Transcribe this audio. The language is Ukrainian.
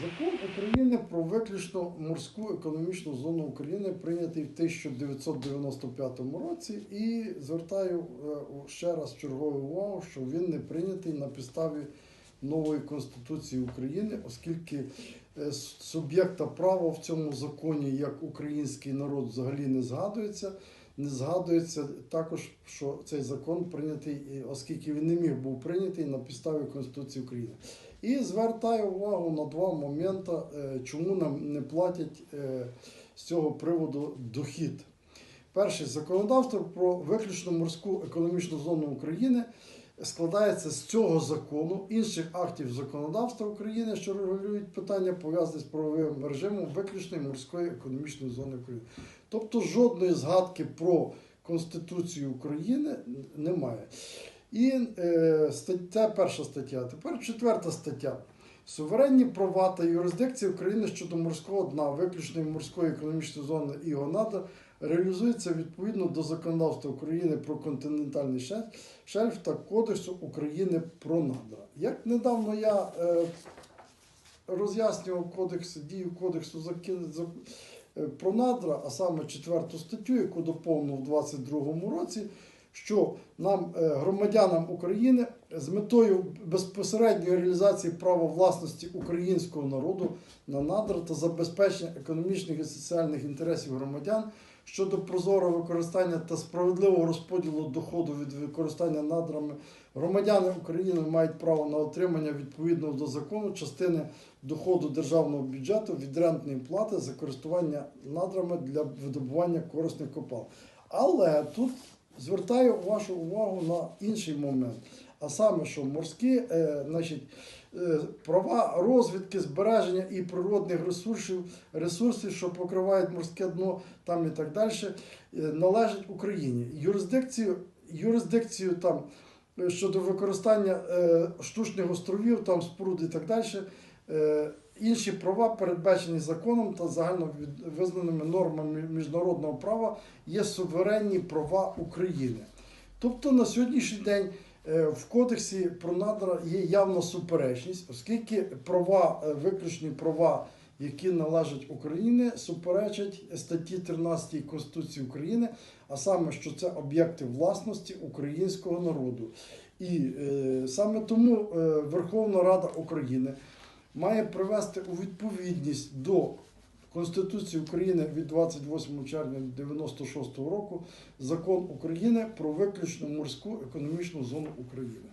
Закон України про виключно морську економічну зону України прийнятий в 1995 році і звертаю е, ще раз чергову увагу, що він не прийнятий на підставі нової Конституції України, оскільки е, суб'єкта права в цьому законі як український народ взагалі не згадується. Не згадується також, що цей закон прийнятий, оскільки він не міг був прийнятий на підставі Конституції України. І звертаю увагу на два моменти, е, чому нам не платять е, з цього приводу дохід. Перший законодавство про виключно морську економічну зону України складається з цього закону, інших актів законодавства України, що регулюють питання пов'язані з правовим режимом виключної морської економічної зони України. Тобто жодної згадки про Конституцію України немає. І е, стаття, перша стаття. Тепер четверта стаття. Суверенні права та юрисдикція України щодо морського дна, виключної морської економічної зони і його надр реалізується відповідно до законодавства України про континентальний шельф, шельф та Кодексу України про надра. Як недавно я е, роз'яснював кодекс, дію кодексу заки- за- е, про надра, а саме четверту статтю, яку доповнив у 2022 році, що нам, е, громадянам України, з метою безпосередньої реалізації права власності українського народу на надра та забезпечення економічних і соціальних інтересів громадян щодо прозорого використання та справедливого розподілу доходу від використання надрами, громадяни України мають право на отримання відповідно до закону частини доходу державного бюджету від рентної плати за користування надрами для видобування корисних копал. Але тут звертаю вашу увагу на інший момент. А саме, що морські е, значить, е, права розвідки, збереження і природних ресурсів, ресурсів, що покривають морське дно там і так далі, е, належать Україні. Юрисдикцію, юрисдикцію там щодо використання штучних островів, там споруд і так далі. Е, інші права, передбачені законом та загально визнаними нормами міжнародного права, є суверенні права України. Тобто на сьогоднішній день е, в кодексі про надра є явна суперечність, оскільки права, е, виключні права, які належать Україні, суперечать статті 13 Конституції України, а саме, що це об'єкти власності українського народу. І е, саме тому Верховна Рада України має привести у відповідність до Конституції України від 28 червня 96 року закон України про виключно морську економічну зону України.